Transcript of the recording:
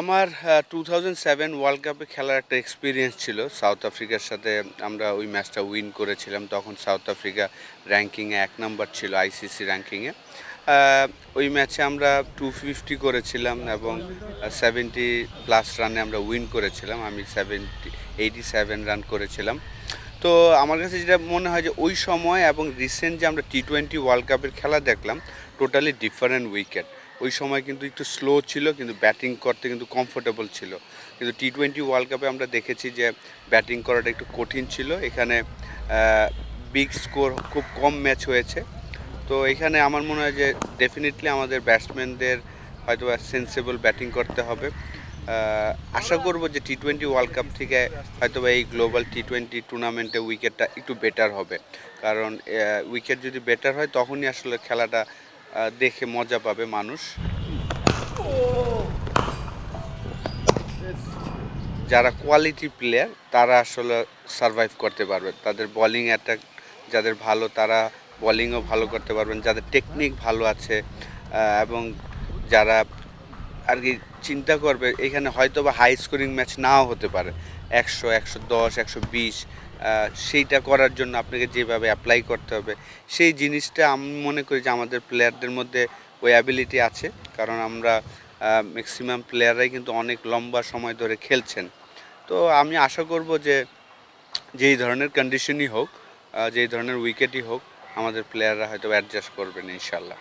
আমার two thousand seven world কাপে খেলার একটা এক্সপিরিয়েন্স ছিল সাউথ আফ্রিকার সাথে। আমরা ওই ম্যাচটা উইন করেছিলাম। তখন সাউথ আফ্রিকা র্যাঙ্কিংয়ে এক নম্বর ছিল আইসিসি র্যাঙ্কিংয়ে ওই ম্যাচে আমরা টু ফিফটি করেছিলাম এবং সেভেন্টি প্লাস রানে আমরা উইন করেছিলাম। আমি সেভেন্টি এইটি সেভেন রান করেছিলাম। তো আমার কাছে যেটা মনে হয় যে ওই সময় এবং রিসেন্ট যে আমরা টি টোয়েন্টি ওয়ার্ল্ড কাপের খেলা দেখলাম টোটালি ডিফারেন্ট উইকেট ওই সময় কিন্তু একটু স্লো ছিল, কিন্তু ব্যাটিং করতে কিন্তু কমফোর্টেবল ছিল। কিন্তু টি টোয়েন্টি ওয়ার্ল্ড কাপে আমরা দেখেছি যে ব্যাটিং করাটা একটু কঠিন ছিল। এখানে বিগ স্কোর খুব কম ম্যাচ হয়েছে। তো এখানে আমার মনে হয় যে ডেফিনেটলি আমাদের ব্যাটসম্যানদের হয়তো সেন্সেবল ব্যাটিং করতে হবে। আশা করব যে টি টোয়েন্টি ওয়ার্ল্ড কাপ থেকে হয়তো এই গ্লোবাল টি টোয়েন্টি টুর্নামেন্টে উইকেটটা একটু বেটার হবে। কারণ উইকেট যদি বেটার হয়, তখনই আসলে খেলাটা দেখে মজা পাবে মানুষ। যারা কোয়ালিটি প্লেয়ার তারা আসলে সারভাইভ করতে পারবে। তাদের বলিং অ্যাটাক যাদের ভালো, তারা বলিংও ভালো করতে পারবেন। যাদের টেকনিক ভালো আছে এবং যারা আর কি চিন্তা করবে, এখানে হয়তো বা হাই স্কোরিং ম্যাচ নাও হতে পারে। একশো একশো দশ, একশো বিশ সেইটা করার জন্য আপনাকে যেভাবে অ্যাপ্লাই করতে হবে, সেই জিনিসটা আমি মনে করি যে আমাদের প্লেয়ারদের মধ্যে ওই অ্যাবিলিটি আছে। কারণ আমরা ম্যাক্সিমাম প্লেয়াররাই কিন্তু অনেক লম্বা সময় ধরে খেলছেন। তো আমি আশা করব যে যেই ধরনের কন্ডিশনই হোক যেই ধরনের উইকেটই হোক, আমাদের প্লেয়াররা হয়তো অ্যাডজাস্ট করবেন ইনশাল্লাহ